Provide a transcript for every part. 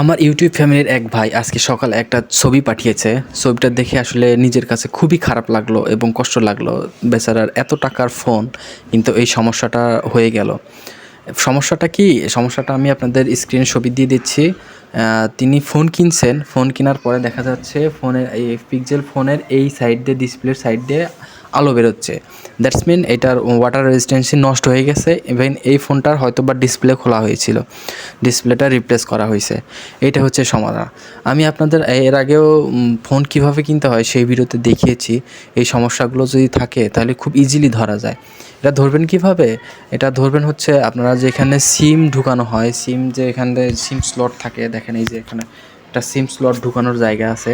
আমার ইউটিউব ফ্যামিলির এক ভাই আজকে সকালে একটা ছবি পাঠিয়েছে। ছবিটা দেখে আসলে নিজের কাছে খুবই খারাপ লাগল এবং কষ্ট লাগল। বেচারার এত টাকার ফোন, কিন্তু এই সমস্যাটা হয়ে গেল। সমস্যাটা কি? সমস্যাটা আমি আপনাদের স্ক্রিনে ছবি দিয়ে দিচ্ছি। তিনি ফোন কিনছেন। ফোন কেনার পরে দেখা যাচ্ছে ফোনের এই পিক্সেল ফোনের এই সাইড দিয়ে ডিসপ্লের সাইড দিয়ে আলো বেরোচ্ছে। দ্যাটস মিন এটার ওয়াটার রেজিস্ট্যান্সি নষ্ট হয়ে গেছে ইভেন এই ফোনটার হয়তো বা ডিসপ্লে খোলা হয়েছিল। ডিসপ্লেটা রিপ্লেস করা হয়েছে। এটা হচ্ছে সমাধান। আমি আপনাদের এর আগেও ফোন কীভাবে কিনতে হয় সেই ভিডিওতে দেখিয়েছি। এই সমস্যাগুলো যদি থাকে, তাহলে খুব ইজিলি ধরা যায়। এটা ধরবেন কীভাবে? এটা ধরবেন হচ্ছে আপনারা যেখানে সিম ঢুকানো হয় সিম যে এখানে সিম স্লট থাকে, দেখেন এই যে এখানে একটা সিম স্লট ঢুকানোর জায়গা আছে।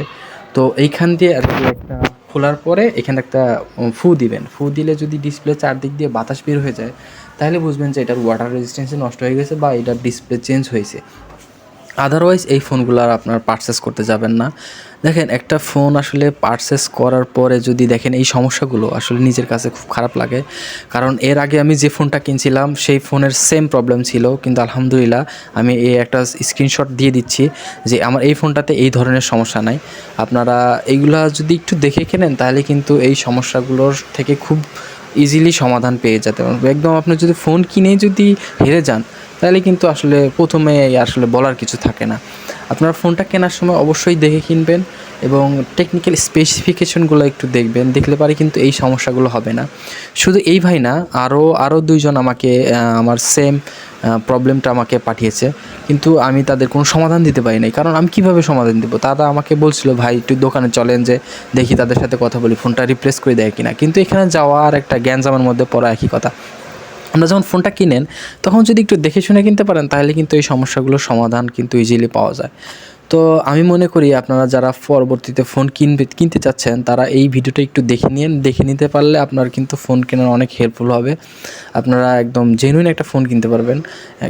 তো এইখান দিয়ে আর কি একটা খোলার পরে এখানে একটা ফু দিবেন। ফু দিলে যদি ডিসপ্লে চারদিক দিয়ে বাতাস বের হয়ে যায়, তাহলে বুঝবেন যে এটার ওয়াটার রেজিস্ট্যান্সে নষ্ট হয়ে গেছে বা এটার ডিসপ্লে চেঞ্জ হয়েছে। আদারওয়াইজ এই ফোনগুলো আর আপনার পারচেস করতে যাবেন না। দেখেন, একটা ফোন আসলে পারচেস করার পরে যদি দেখেন এই সমস্যাগুলো আসলে নিজের কাছে খুব খারাপ লাগে। কারণ এর আগে আমি যে ফোনটা কিনছিলাম, সেই ফোনের সেম প্রবলেম ছিল। কিন্তু আলহামদুলিল্লাহ, আমি এই একটা স্ক্রিনশট দিয়ে দিচ্ছি যে আমার এই ফোনটাতে এই ধরনের সমস্যা নাই। আপনারা এইগুলা যদি একটু দেখে কেনেন, তাহলে কিন্তু এই সমস্যাগুলোর থেকে খুব ইজিলি সমাধান পেয়ে যেতে পারব। একদম আপনি যদি ফোন কিনে যদি হেরে যান, তাহলে কিন্তু আসলে প্রথমে আসলে বলার কিছু থাকে না। আপনার ফোনটা কেনার সময় অবশ্যই দেখে কিনবেন এবং টেকনিক্যাল স্পেসিফিকেশনগুলো একটু দেখবেন। দেখলে পারে কিন্তু এই সমস্যাগুলো হবে না। শুধু এই ভাই না আরও আরও দুইজন আমাকে আমার সেম প্রবলেমটা আমাকে পাঠিয়েছে। কিন্তু আমি তাদের কোনো সমাধান দিতে পারি নাই। কারণ আমি কীভাবে সমাধান দেবো? তারা আমাকে বলছিল, ভাই, একটু দোকানে চলেন যে, দেখি তাদের সাথে কথা বলি, ফোনটা রিপ্লেস করে দেয় কিনা। কিন্তু এখানে যাওয়া আর একটা জ্ঞানজামের মধ্যে পড়া একই কথা। আমরা যখন ফোনটা কিনেন, তখন যদি একটু দেখে শুনে কিনতে পারেন, তাহলে কিন্তু এই সমস্যাগুলোর সমাধান কিন্তু ইজিলি পাওয়া যায়। তো আমি মনে করি আপনারা যারা পরবর্তীতে ফোন কিনবে, কিনতে চাচ্ছেন, তারা এই ভিডিওটা একটু দেখে নিন দেখে নিতে পারলে আপনার কিন্তু ফোন কেনার অনেক হেল্পফুল হবে। আপনারা একদম জেনুইন একটা ফোন কিনতে পারবেন।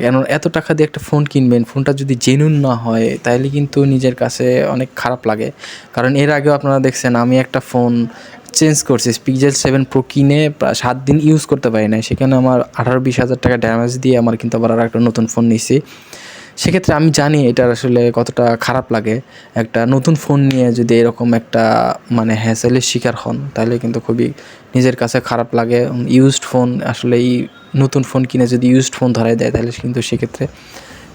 কেন, এত টাকা দিয়ে একটা ফোন কিনবেন, ফোনটা যদি জেনুইন না হয় তাহলে কিন্তু নিজের কাছে অনেক খারাপ লাগে। কারণ এর আগেও আপনারা দেখছেন, আমি একটা ফোন চেঞ্জ করছি পিক্সেল সেভেন প্রো কিনে সাত দিন ইউজ করতে পারি নাই। সেখানে আমার আঠারো বিশ হাজার টাকা ড্যামেজ দিয়ে আমার কিন্তু আবার আর একটা নতুন ফোন নিয়েছি সেক্ষেত্রে আমি জানি এটার আসলে কতটা খারাপ লাগে। একটা নতুন ফোন নিয়ে যদি এরকম একটা মানে হ্যাসেলের শিকার হন, তাহলে কিন্তু খুবই নিজের কাছে খারাপ লাগে। ইউজড ফোন আসলে এই নতুন ফোন কিনে যদি ইউজড ফোন ধরাই দেয়, তাহলে কিন্তু সেক্ষেত্রে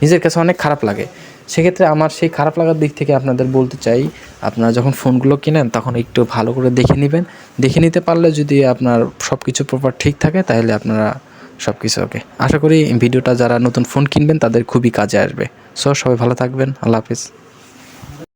নিজের কাছে অনেক খারাপ লাগে। সেক্ষেত্রে আমার সেই খারাপ লাগার দিক থেকে আপনাদের বলতে চাই, আপনারা যখন ফোনগুলো কিনেন তখন একটু ভালো করে দেখে নেবেন। দেখে নিতে পারলে যদি আপনার সব কিছু প্রপার ঠিক থাকে তাহলে আপনারা সব কিছু ওকে আশা করি ভিডিওটা যারা নতুন ফোন কিনবেন তাদের খুবই কাজে আসবে। সো সবাই ভালো থাকবেন। আল্লাহ হাফিজ।